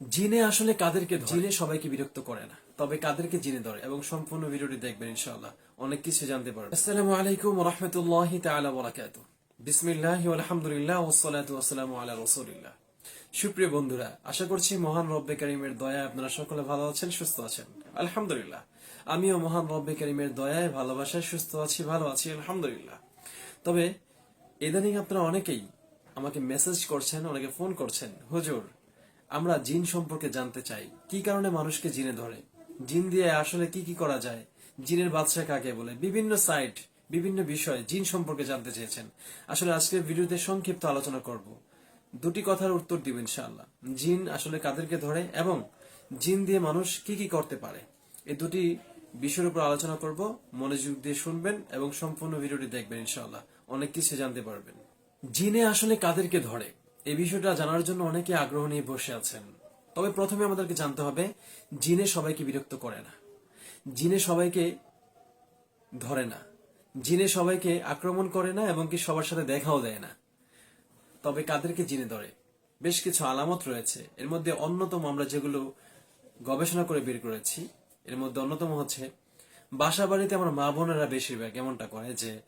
জিনে আসলে কাদেরকে জিনে সবাইকে বিরক্ত করে না তবে কাদেরকে জিনে ধরে এবং সম্পূর্ণ ভিডিওটি দেখবেন ইনশাআল্লাহ। অনেক কিছু জানতে পারবেন। আসসালামু আলাইকুম রহমতুল্লাহ তাআলা বারাকাতু বিসমিল্লাহ আলহামদুলিল্লাহ ওয়াসসালাতু ওয়াসসালামু আলা রাসূলিল্লাহ। সুপ্রিয় বন্ধুরা আশা করছি মহান রব্বে কারিমের দয়ায় আপনারা সকলে ভালো আছেন সুস্থ আছেন। আলহামদুলিল্লাহ আমিও মহান রব্বে কারিমের দয়ায় ভালোবাসায় সুস্থ আছি ভালো আছি আলহামদুলিল্লাহ। তবে ইদানিং আপনারা অনেকেই আমাকে মেসেজ করছেন অনেকে ফোন করছেন হুজুর আমরা জিন সম্পর্কে জানতে চাই। কি কারণে মানুষকে জিনে ধরে? জিন দিয়ে আসলে কি কি করা যায়? জিনের বাদশা কাকে বলে? বিভিন্ন সাইট, বিভিন্ন বিষয় জিন সম্পর্কে জানতে চেয়েছেন। আসলে আজকের ভিডিওতে সংক্ষিপ্ত আলোচনা করব। দুটি কথার উত্তর দিব ইনশাআল্লাহ। জিন আসলে কাদেরকে ধরে এবং জিন দিয়ে মানুষ কি কি করতে পারে? এই দুটি বিষয়ের উপর আলোচনা করব। মনোযোগ দিয়ে শুনবেন এবং সম্পূর্ণ ভিডিওটি দেখবেন ইনশাআল্লাহ। অনেক কিছু জানতে পারবেন। জিনে আসলে কাদেরকে ধরে? এই বিষয়টা জানার জন্য অনেকে আগ্রহ নিয়ে বসে আছেন। তবে প্রথমে আমাদেরকে জানতে হবে, জিনে সবাইকে বিরক্ত করে না। জিনে সবাইকে ধরে না। জিনে সবাইকে আক্রমণ করে না এবং কি সবার সাথে দেখাও দেয় না। তবে কাদেরকে জিনে ধরে? বেশ কিছু আলামত রয়েছে। এর মধ্যে অন্যতম আমরা যেগুলো গবেষণা করে বের করেছি, এর মধ্যে অন্যতম হচ্ছে বাসা বাড়িতে আমার মা বোনেরা বেশিরভাগ এমনটা করে যে,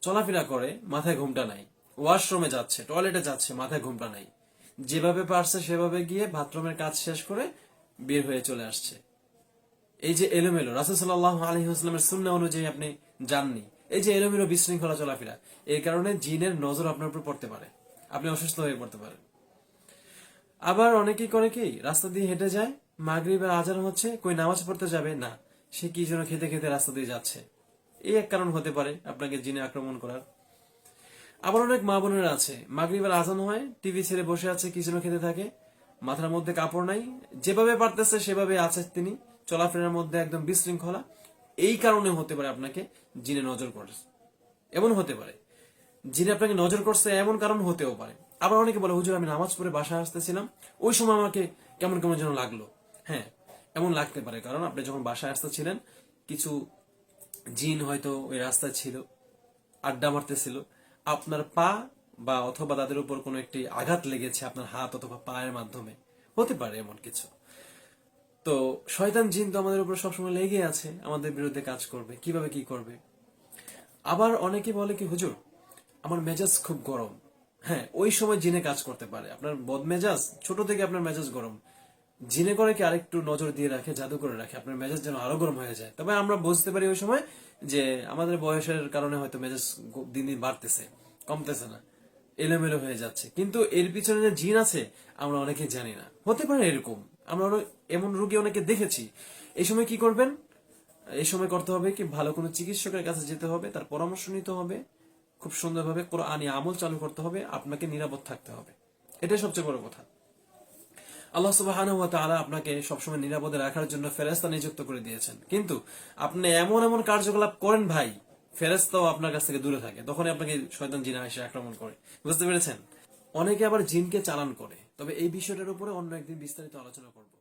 চলাফেরা করে, মাথায় ঘুমটা নাই। ওয়াশরুমে যাচ্ছে, টয়লেটে যাচ্ছে, মাথায় ঘুমটা নাই। যেভাবে পারছে সেভাবে গিয়ে বাথরুমের কাজ শেষ করে বের হয়ে চলে আসছে। এই যে এলোমেলো, রাসুল সাল্লাহ আলহিহাস্লামের সুন্না অনুযায়ী আপনি জাননি এই যে এলোমেলো বিশৃঙ্খলা চলাফেরা, এই কারণে জিনের নজর আপনার উপর পড়তে পারে। আপনি অসুস্থ হয়ে পড়তে পারেন। আবার অনেকেই করে কি, রাস্তা দিয়ে হেঁটে যায় মাগরিবের আজান হচ্ছে, কই নামাজ পড়তে যাবে? না, সে কি যেন খেতে খেতে রাস্তা দিয়ে যাচ্ছে। এই এক কারণ হতে পারে আপনাকে জিনে আক্রমণ করার। আবার অনেক মা বোনেরা আছে। মাগরিবের আজান হয়, টিভি ছেড়ে বসে আছে কি যেন খেতে থাকে। মাথার মধ্যে কাপড় নাই। যেভাবে পারতেছে সেভাবে আছে তিনি। চলাফেরার মধ্যে একদম বিশৃঙ্খলা। এই কারণে হতে পারে আপনাকে জিনে নজর করে এমন হতে পারে। যিনি আপনাকে নজর করছে, এমন কারণ হতেও পারে। আবার অনেকে বলে, হুজুর, আমি নামাজ পড়ে বাসায় আসতেছিলাম। ওই সময় আমাকে কেমন কেমন যেন লাগল। হ্যাঁ এমন লাগতে পারে। কারণ আপনি যখন বাসায় আসতেছিলেন, কিছু জিন হয়তো ওই রাস্তায় ছিল, আড্ডা মারতেছিল। আপনার পা বা অথবা তাদের উপর কোনো একটি আঘাত লেগেছে আপনার হাত অথবা পায়ের মাধ্যমে, হতে পারে এমন কিছু। তো শয়তান জিন তো আমাদের উপর সবসময় লেগে আছে, আমাদের বিরুদ্ধে কাজ করবে, কীভাবে কি করবে? আবার অনেকে বলে কি, হুজুর, আমার মেজাজ খুব গরম। হ্যাঁ ওই সময় জিনে কাজ করতে পারে। আপনার বদ মেজাজ ছোট থেকে আপনার মেজাজ গরম। জিনে করে কি আরেকটু নজর দিয়ে রাখে, জাদু করে রাখে। আপনার মেজাজ যেন আরও গরম হয়ে যায়। তবে আমরা বুঝতে পারি ওই সময় যে আমাদের বয়সের কারণে হয়তো মেজাজ দিন দিন বাড়তেছে, কমতেছে না। এলোমেলো হয়ে যাচ্ছে। কিন্তু এর পিছনে যে জিন আছে, আমরা অনেকে জানি না। হতে পারে এরকম। আমরা এমন রোগী অনেকে দেখেছি। এই সময় কি করবেন? এই সময় করতে হবে কি, ভালো কোনো চিকিৎসকের কাছে যেতে হবে, তার পরামর্শ নিতে হবে, খুব সুন্দরভাবে কোরআনী আমল চালু করতে হবে, আপনাকে নিরাপদ থাকতে হবে। এটাই সবচেয়ে বড় কথা। আল্লাহ সুবহানাহু ওয়া আপনাকে সবসময় নিরাপদে রাখার জন্য ফেরেস্তা নিযুক্ত করে দিয়েছেন। কিন্তু আপনি এমন এমন কার্যকলাপ করেন ভাই ফেরেস্তাও আপনার কাছ থেকে দূরে থাকে। তখনই আপনাকে শয়তান জিনা এসে আক্রমণ করে। বুঝতে পেরেছেন? অনেকে আবার জিনকে চালান করে। তবে এই বিষয়টার উপরে অন্য একদিন বিস্তারিত আলোচনা করব।